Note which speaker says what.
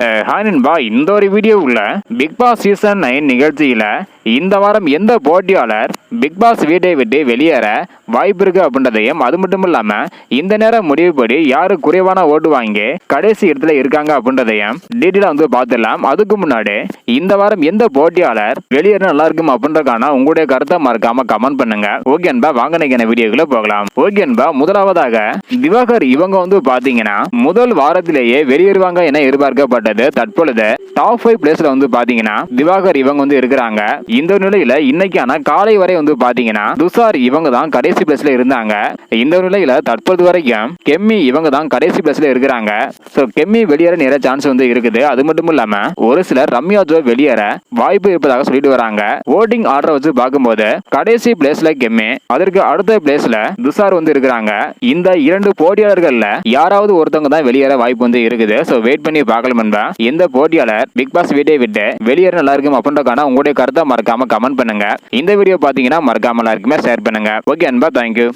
Speaker 1: Hi நண்பா இந்த ஒரு வீடியோவில் பிக் பாஸ் சீசன் நைன் நிகழ்ச்சியில் இந்த வாரம் எந்த போட்டியாளர் பிக் பாஸ் வீட்டை விட்டு வெளியேற வாய்ப்பு இருக்கு அப்படின்றதையும் அது மட்டும் இல்லாமல் இந்த நேரம் முடிவுபடி யாரு குறைவான ஓட்டு வாங்கி கடைசி இடத்துல இருக்காங்க அப்படின்றதையும் டீட்டெயிலாக வந்து பார்த்துடலாம். அதுக்கு முன்னாடி இந்த வாரம் எந்த போட்டியாளர் வெளியேற நல்லா இருக்கும் அப்படின்றக்கான உங்களுடைய கருத்தை மறக்காம கமெண்ட் பண்ணுங்க. ஓகே அன்பா வாங்க நினைக்கிற வீடியோக்குள்ள போகலாம். ஓகே அன்பா முதலாவதாக திவாகர் இவங்க வந்து பாத்தீங்கன்னா முதல் வாரத்திலேயே வெளியேறுவாங்க என எதிர்பார்க்கப்பட்டது. தற்பொழுது டாப் ஃபைவ் பிளேஸ்ல வந்து பாத்தீங்கன்னா திவாகர் இவங்க வந்து இருக்கிறாங்க. இந்த நிலையில இன்னைக்கான காலை வரை வந்து பாத்தீங்கன்னா துஷார் இவங்க தான் கடைசி பிளேஸ்ல இருந்தாங்க. இந்த நிலையில தற்போது வரைக்கும் கெம்மி இவங்க தான் கடைசி பிளேஸ்ல இருக்கிறாங்க. சோ கெம்மி வெளியேற நிறைய சான்ஸ் வந்து இருக்குது. அது மட்டும் இல்லாம ஒரு சிலர் ரம்யா ஜோ வெளியேற வாய்ப்பு இருப்பதாக சொல்லிட்டு வராங்க. ஓட்டிங் ஆர்டர் வச்சு பார்க்கும்போது கடைசி பிளேஸ்ல கெம்மி அதற்கு அடுத்த பிளேஸ்ல துஷார் வந்து இருக்கிறாங்க. இந்த இரண்டு போட்டியாளர்கள்ல யாராவது ஒருத்தவங்க தான் வெளியேற வாய்ப்பு வந்து இருக்குது. சோ வெயிட் பண்ணி பார்க்கலாம் எந்த போட்டியாளர் பிக் பாஸ் வீட்டை விட்டு வெளியேற நல்லா இருக்கும் அப்படின்றக்கான உங்களுடைய கருத்தை மறக்காம கமெண்ட் பண்ணுங்க. இந்த வீடியோ பாத்தீங்கன்னா மறக்காம எல்லாருக்குமே ஷேர் பண்ணுங்க. ஓகே அன்பா தேங்க்யூ